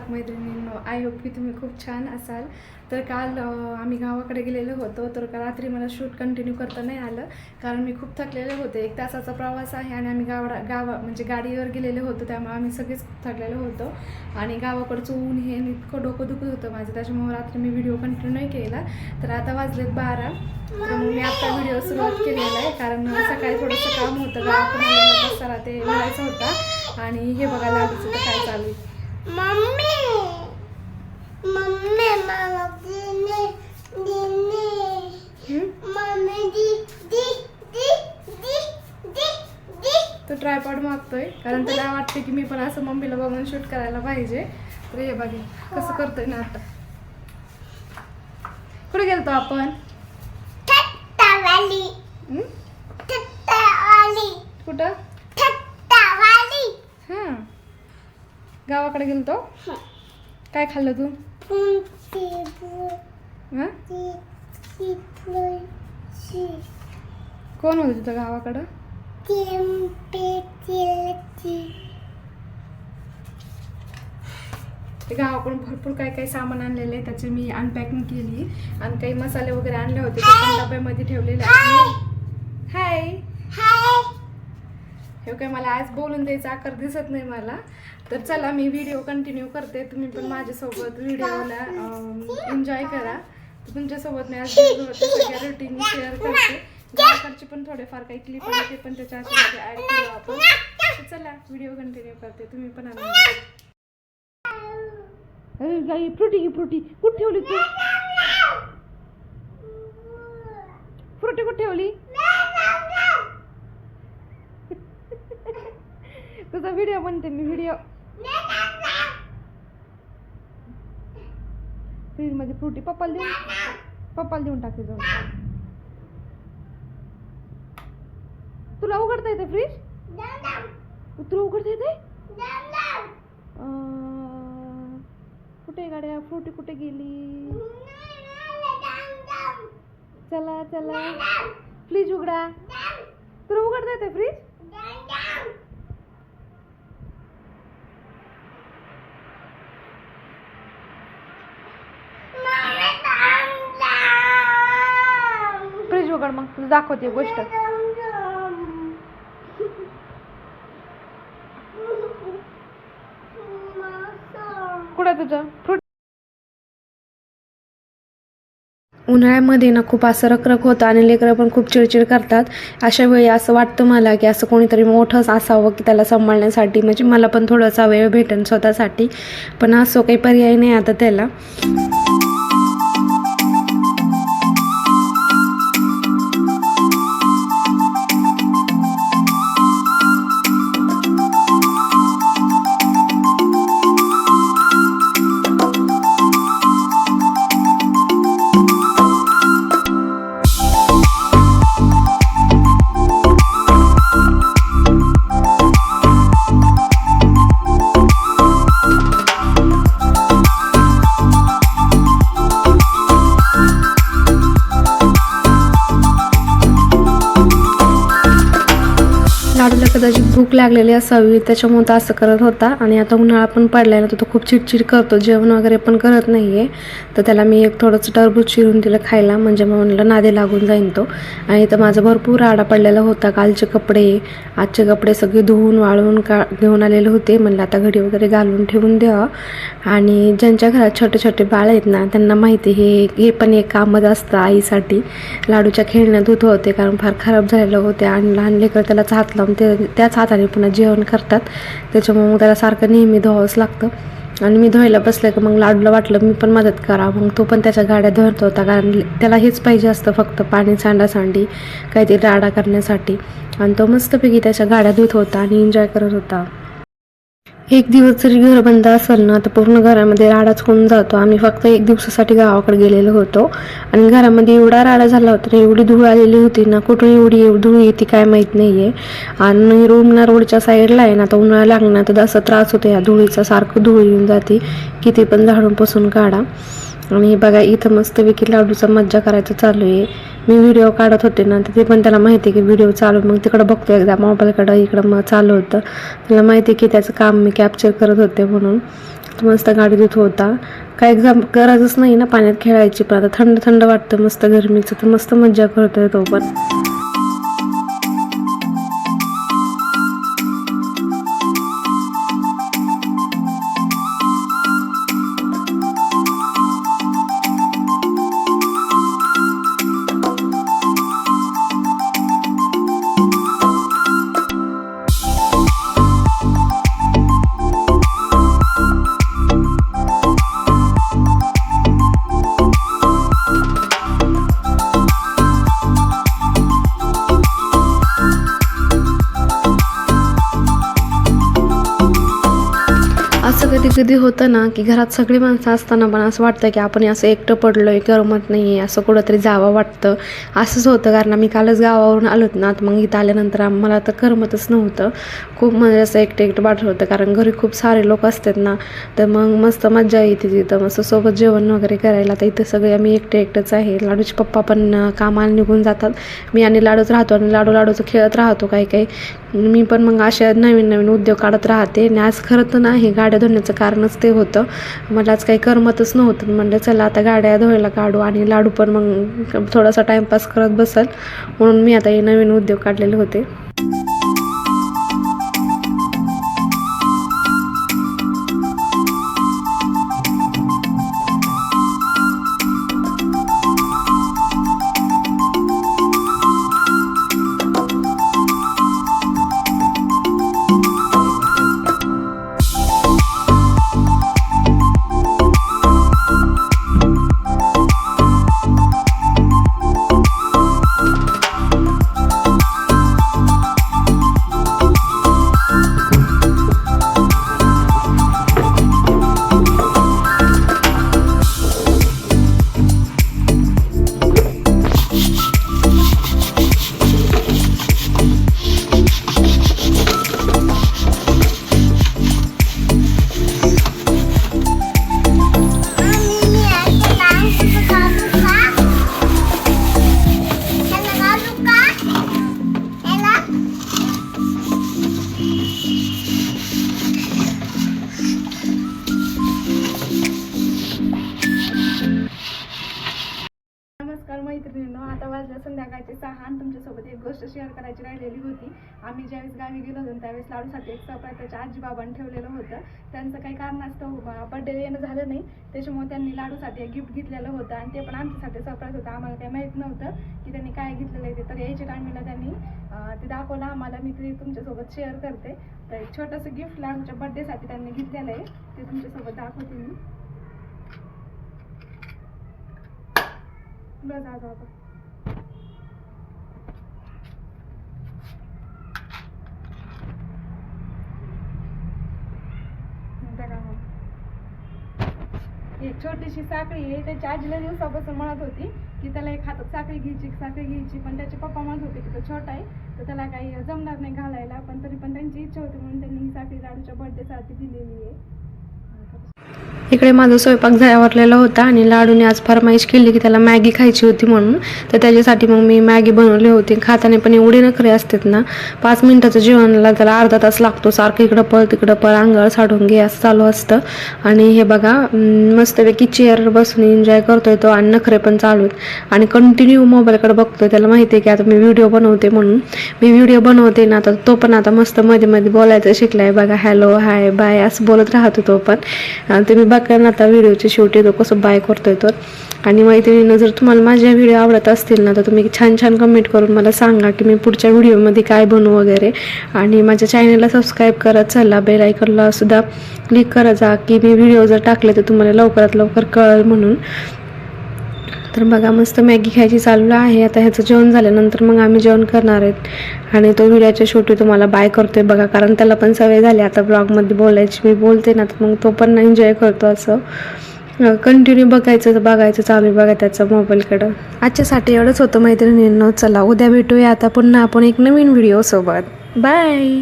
कशा आहात मैत्रिणींनो आय होप की तुम्ही खूप छान असाल. तर काल आम्ही गावाकडे गेलेलो होतो तर का रात्री मला शूट कंटिन्यू करता नाही आलं कारण मी खूप थकलेले होते. एक तासाचा प्रवास आहे आणि आम्ही गावा गावा म्हणजे गाडीवर गेलेलो होतो त्यामुळे आम्ही सगळेच खूप थकलेलो होतो. आणि गावाकडचं ऊन हे इतकं डोकं दुखत होतं माझं त्याच्यामुळे रात्री मी व्हिडिओ कंटिन्यू नाही केला. तर आता वाजलेत बारा. तर मग मी आता व्हिडिओ सुरुवात केलेला आहे कारण सकाळी थोडंसं काम होतं. गावाकडून पसारा ते मिळायचा होता. आणि हे बघायला काय चालू आहे. मम्मी मम्मी मला दिने दिने हम्म? मम्मी दी दी दी दी दी दी तो ट्रायपॉड मागतोय. कारण त्याला वाटतं की मी पण असं मम्मीला बघून शूट करायला पाहिजे. तर हे बघे कसं करतोय ना आता. कुठे गेलतो आपण? कुठं ठट्टावाली हां गावाकडे गेलतो? काय खाल्लं तू? हां? कोण होतं तिथं गावाकडं? ते गावाकडून भरपूर काय काय सामान आणलेलं आहे त्याची मी अनपॅकिंग केली. आणि काही मसाले वगैरे आणले होते ते पण डब्यामध्ये ठेवलेले आहे हाय. हाय. हे काय मला आज बोलून द्यायचा आकार दिसत नाही मला. तर चला मी व्हिडिओ कंटिन्यू करते. तुम्ही पण माझ्यासोबत व्हिडिओला एन्जॉय करा. तर तुमच्यासोबत मी आज सगळ्या रुटीन शेअर करते. गावाकडचे पण थोडेफार काही क्लिप आहे ते पण त्याच्या आतमध्ये ॲड करू आपण. तर चला व्हिडिओ कंटिन्यू करते. तुम्ही पण आनंद गाई फ्रुटी घे फ्रुटी. कुठे ठेवली तू? फ्रुटी कुठे ठेवली? तुझा व्हिडिओ बनते मी व्हिडिओ फ्रीजमध्ये फ्रुटी पप्पाला देऊन पप्पाला देऊन टाकते जाऊन. तुला उघडता येते फ्रीज तुला उघडता येते कुठे आहे गाड्या? फ्रुटी कुठे गेली? चला चला. फ्रीज उघडा. तुला उघडता येते फ्रीज फ्रीज उघड मग तुला दाखवते गोष्ट. कुठं तुझं? फ्रूट. उन्हाळ्यामध्ये ना खूप असं रखरख होतं आणि लेकरं पण खूप चिडचिड करतात. अशा वेळी असं वाटतं मला की असं कोणीतरी मोठंच असावं की त्याला सांभाळण्यासाठी. म्हणजे मला पण थोडासा वेळ भेटेल स्वतःसाठी. पण असं काही पर्याय नाही आता त्याला. भूक लागलेली असावी त्याच्यामुळे तो असं करत होता. आणि आता उन्हाळा पण पडलाय ना तर तो खूप चिडचिड करतो. जेवण वगैरे पण करत नाही आहे तर त्याला मी एक थोडंसं टरबूज चिरून दिलं खायला. म्हणजे मग म्हणलं नादे लागून जाईन तो. आणि तर माझा भरपूर आडा पडलेला होता. कालचे कपडे आजचे कपडे सगळे धुवून वाळवून का घेऊन आलेले होते. म्हणलं आता घडी वगैरे घालून ठेवून द्यावं आणि ज्यांच्या घरात छोटे छोटे बाळ आहेत ना त्यांना माहिती हे हे पण एक कामच असतं आईसाठी. लाडूच्या खेळण्यात धुत होते कारण फार खराब झालेलं होते आणि लहान लेकर त्यालाच हात लावून ते त्याच हात हाताने पुन्हा जेवण करतात. त्याच्यामुळे मग त्याला सारखं नेहमी धुवावंच लागतं. आणि मी धुवायला बसलं की मग लाडूला वाटलं मी पण मदत करा. मग तो पण त्याच्या गाड्या धुत होता. कारण त्याला हेच पाहिजे असतं फक्त पाणी सांडासांडी काहीतरी राडा करण्यासाठी. आणि तो मस्तपैकी त्याच्या गाड्या धुत होता आणि एन्जॉय करत होता. एक दिवस जरी घर बंद असेल ना तर पूर्ण घरामध्ये राडाच होऊन जातो. आम्ही फक्त एक दिवसासाठी गावाकडे गेलेलो होतो. आणि घरामध्ये एवढा राडा झाला होता ना एवढी धूळ आलेली होती ना कुठून एवढी धूळ येते काय माहीत नाही आहे आणि रूम ना रोडच्या साईडला आहे ना तर उन्हाळा लागणार तर असा त्रास होतो या धुळीचा सारखं धूळ येऊन जाते. किती पण झाडून पुसून काढा. आणि बघा इथं मस्तपैकी लाडूचा मज्जा करायचं चालू आहे. मी व्हिडिओ काढत होते ना तिथे पण त्याला माहिती आहे की व्हिडिओ चालू मग तिकडं बघतो एकदा मोबाईलकडं इकडं मग चालू होतं. त्याला माहिती आहे की त्याचं काम मी कॅप्चर करत होते म्हणून. मस्त मस्त गाडी देत होता. काही एक्झाम गरजच नाही ना पाण्यात खेळायची पण आता थंड थंड वाटतं मस्त गरमीचं तर मस्त मज्जा करतोय तो पण. असं कधी कधी होतं ना की घरात सगळी माणसं असताना पण असं वाटतं की आपण असं एकटं पडलोय करमत नाही आहे असं कुठंतरी जावं वाटतं. असंच होतं कारण आम्ही कालच गावावरून आलोत ना तर मग इथं आल्यानंतर आम्हाला तर करमतच नव्हतं. खूप म्हणजे असं एकटं एकटं वाटत होतं कारण घरी खूप सारे लोक असतात ना तर मग मस्त मजा येते तिथं. मस्त सोबत जेवण वगैरे करायला तर इथं सगळे आम्ही एकटे एकटंच आहे. लाडूचे पप्पा पण कामाला निघून जातात. मी आणि लाडूच राहतो आणि लाडू लाडूचं खेळत राहतो काही काही. मी पण मग अशा नवीन नवीन उद्योग काढत राहते. आणि आज खरं तर नाही गाड्या धुण्याचं कारणच ते होतं. मला आज काही करमतच नव्हतं. म्हणलं चला आता गाड्या धुवायला काढू आणि लाडू पण मग थोडासा टाईमपास करत बसल. म्हणून मी आता हे नवीन उद्योग काढलेले होते. वाजल्या सहा आणि तुमच्यासोबत एक गोष्ट शेअर करायची राहिलेली होती. आम्ही ज्यावेळेस गावी गेलो होतो त्यावेळेस लाडूसाठी एक सरप्राईज त्याच्या आजीबाबांनी ठेवलेलं होतं. त्यांचं काही कारणास्तव बड्डे येणं झालं नाही. त्याच्यामुळे त्यांनी लाडूसाठी एक गिफ्ट घेतलेलं होतं आणि ते पण आमच्यासाठी सरप्राईज होतं. आम्हाला काही माहीत नव्हतं की त्यांनी काय घेतलेलं आहे ते. तर यायच्या टायमिंगला त्यांनी ते दाखवलं आम्हाला. मी ते तुमच्यासोबत शेअर करते. तर एक छोटंसं गिफ्ट लाडूच्या बड्डेसाठी त्यांनी घेतलेलं आहे. ते तुमच्यासोबत दाखवते मी. बस आता आता नंतर काय मग? त्याची साखळी आहे. त्याची आजीला दिवसापासून म्हणत होती की त्याला एक हातात साखळी घ्यायची एक साखळी घ्यायची. पण त्याचे पप्पा म्हणत होते की तो छोटा आहे तर त्याला काही जमणार नाही घालायला. पण तरी पण त्यांची इच्छा होती म्हणून त्यांनी ही साखळी लाडूच्या बर्थडेसाठी दिलेली आहे. इकडे माझा स्वयंपाक झाल्यावरलेला होता आणि लाडूने आज फरमाईश केली की त्याला मॅगी खायची होती म्हणून. तर त्याच्यासाठी मग मी मॅगी बनवली होती. खाताने पण एवढे नखरे असतात ना पाच मिनिटाचं जेवणाला त्याला अर्धा तास लागतो. सारखं इकडं पळ तिकडं पळ अंगळ साडून घे असं चालू असतं. आणि हे बघा मस्तपैकी चेअरवर बसून एन्जॉय करतोय तो आणि नखरे पण चालू आहेत. आणि कंटिन्यू मोबाईलकडे बघतोय त्याला माहिती आहे की आता मी व्हिडिओ बनवते म्हणून. मी व्हिडिओ बनवते ना आता तो पण आता मस्त मध्ये मध्ये बोलायचं शिकलाय. बघा हॅलो हाय बाय असं बोलत राहतो तो पण. आणि तुम्ही बघा ना आता व्हिडिओचे शेवटी येतो कसं बाय करतोय तर आणि मैत्रिणीनं जर तुम्हाला माझ्या व्हिडिओ आवडत असतील ना तर तुम्ही छान छान कमेंट करून मला सांगा की मी पुढच्या व्हिडिओमध्ये काय बनवू वगैरे. आणि माझ्या चॅनलला सबस्क्राईब करत चला बेल आयकॉनला सुद्धा क्लिक करत जा की मी व्हिडिओ जर टाकले तर तुम्हाला लवकरात लवकर कळेल म्हणून. तर बघा मस्त मॅगी खायची चालू आहे. आता ह्याचं जेवण झाल्यानंतर मग आम्ही जेवण करणार आहेत. आणि तो व्हिडिओच्या शेवटी तुम्हाला बाय करतोय बघा कारण त्याला पण सवय झाली आता ब्लॉगमध्ये बोलायची. मी बोलते ना तर मग तो पण एन्जॉय करतो असं. कंटिन्यू बघायचं बघायचं चालू आहे बघा त्याचं मोबाईलकडं. आजच्यासाठी एवढंच होतं मैत्रिणींनो. चला उद्या भेटूया. आता पुन्हा आपण एक नवीन व्हिडिओसोबत बाय